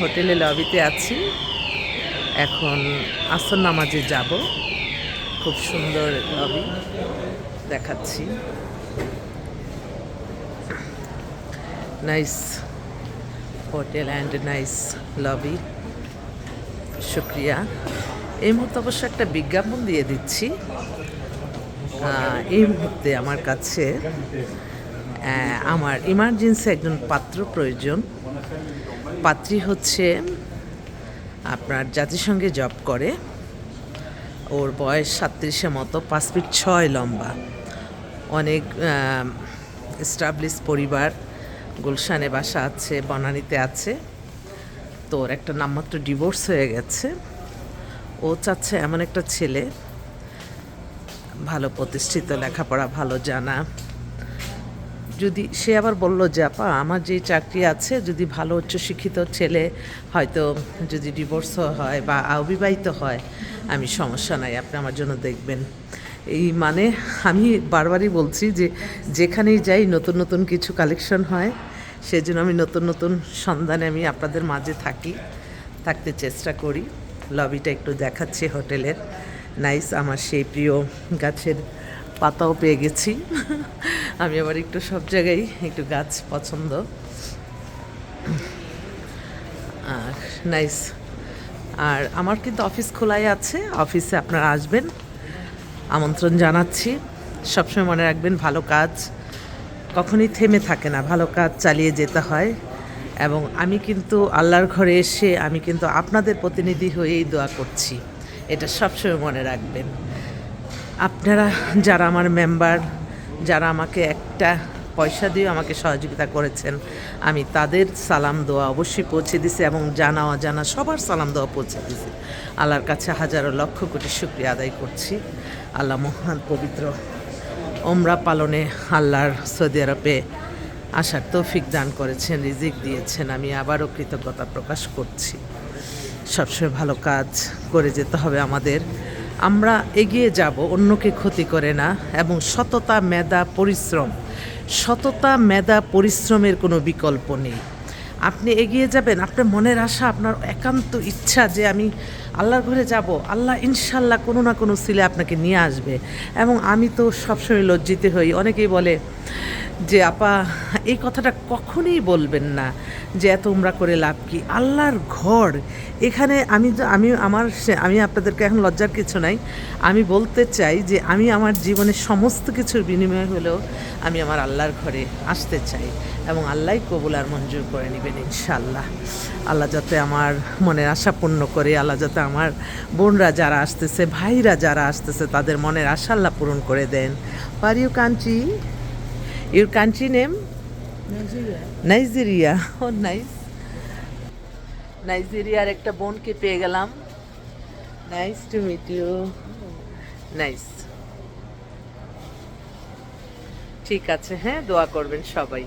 হোটেলে লবিতে আছি। এখন আসর নামাজে যাব। খুব সুন্দর লবি দেখাচ্ছি। Nice hotel and nice lobby. শুক্রিয়া। এই মুহূর্তে অবশ্য একটা বিজ্ঞাপন দিয়ে দিচ্ছি। এই মুহূর্তে আমার কাছে আমার ইমার্জেন্সি একজন পাত্র প্রয়োজন। পাত্রী হচ্ছে আপনার জাতিসংঘে জব করে। ওর বয়স সাতত্রিশের মতো, পাঁচ ফিট ছয় লম্বা। অনেক স্টাবলিশ পরিবার, গুলশানে বাসা আছে, বনানীতে আছে। তো ওর একটা নামমাত্র ডিভোর্স হয়ে গেছে। ও চাচ্ছে এমন একটা ছেলে, ভালো প্রতিষ্ঠিত, লেখাপড়া ভালো, জানা। যদি সে আবার বলল যে, আপা, আমার যে চাকরি আছে, যদি ভালো উচ্চশিক্ষিত ছেলে হয়তো যদি ডিভোর্স হয় বা অবিবাহিত হয়, আমি সমস্যা নাই, আপনি আমার জন্য দেখবেন। এই মানে আমি বারবারই বলছি যে, যেখানেই যাই নতুন নতুন কিছু কালেকশন হয়, সেজন্য আমি নতুন নতুন সন্ধানে আমি আপনাদের মাঝে থাকি, থাকতে চেষ্টা করি। লবিটা একটু দেখাচ্ছি হোটেলের। নাইস আমার সেই প্রিয় গাছের পাতাও পেয়ে গেছি। আমি আবার একটু সব জায়গায় একটু গাছ পছন্দ। আর নাইস আর আমার কিন্তু অফিস খোলাই আছে অফিসে আপনারা আসবেন, আমন্ত্রণ জানাচ্ছি। সবসময় মনে রাখবেন ভালো কাজ, কখনই থেমে থাকে না, ভালো কাজ চালিয়ে যেতে হয়। এবং আমি কিন্তু আল্লাহর ঘরে এসে আমি কিন্তু আপনাদের প্রতিনিধি হয়েই দোয়া করছি, এটা সবসময় মনে রাখবেন। আপনারা যারা আমার মেম্বার যারা আমাকে একটা পয়সা দিয়ে আমাকে সহযোগিতা করেছেন, আমি তাদের সালাম দোয়া অবশ্যই পৌঁছে দিছি এবং জানা অজানা সবার সালাম দোয়া পৌঁছে দিছি। আল্লাহর কাছে হাজারো লক্ষ কোটি শুক্রিয়া আদায় করছি। আল্লাহ মহান পবিত্র ওমরা পালনে আল্লাহর সৌদি আরবে আসার তৌফিক দান করেছেন, রিজিক দিয়েছেন। আমি আবারও কৃতজ্ঞতা প্রকাশ করছি। সবসময় ভালো কাজ করে যেতে হবে আমাদের। আমরা এগিয়ে যাব, অন্যকে ক্ষতি করে না, এবং সততা, মেধা, পরিশ্রম। সততা, মেধা, পরিশ্রমের কোনো বিকল্প নেই। আপনি এগিয়ে যাবেন, আপনার মনের আশা, আপনার একান্ত ইচ্ছা যে আমি আল্লাহর ঘরে যাব, আল্লাহ ইনশাল্লাহ কোনো না কোনো সিলে আপনাকে নিয়ে আসবে। এবং আমি তো সবসময় লজ্জিত হই। অনেকেই বলে যে, আপা, এই কথাটা কখনোই বলবেন না যে, এত উমরা করে লাভ কি? আল্লাহর ঘর। এখানে আমি আমি আমার আমি আপনাদেরকে এখন লজ্জার কিছু নাই। আমি বলতে চাই যে, আমি আমার জীবনের সমস্ত কিছুর বিনিময় হলেও আমি আমার আল্লাহর ঘরে আসতে চাই এবং আল্লাহই কবুল আর মঞ্জুর করে নেবেন ইনশাল্লাহ। আল্লাহ যাতে আমার মনের আশা পূর্ণ করে আল্লাহ যাতে আমার বোনরা যারা আসতেছে ভাইরা যারা আসতেছে তাদের মনের আশা আল্লাহ পূরণ করে দেন। Are you country your country name Nigeria O nice নাইজেরিয়ার একটা বোনকে পেয়ে গেলাম। Nice to meet you nice ঠিক আছে হ্যাঁ দোয়া করবেন সবাই।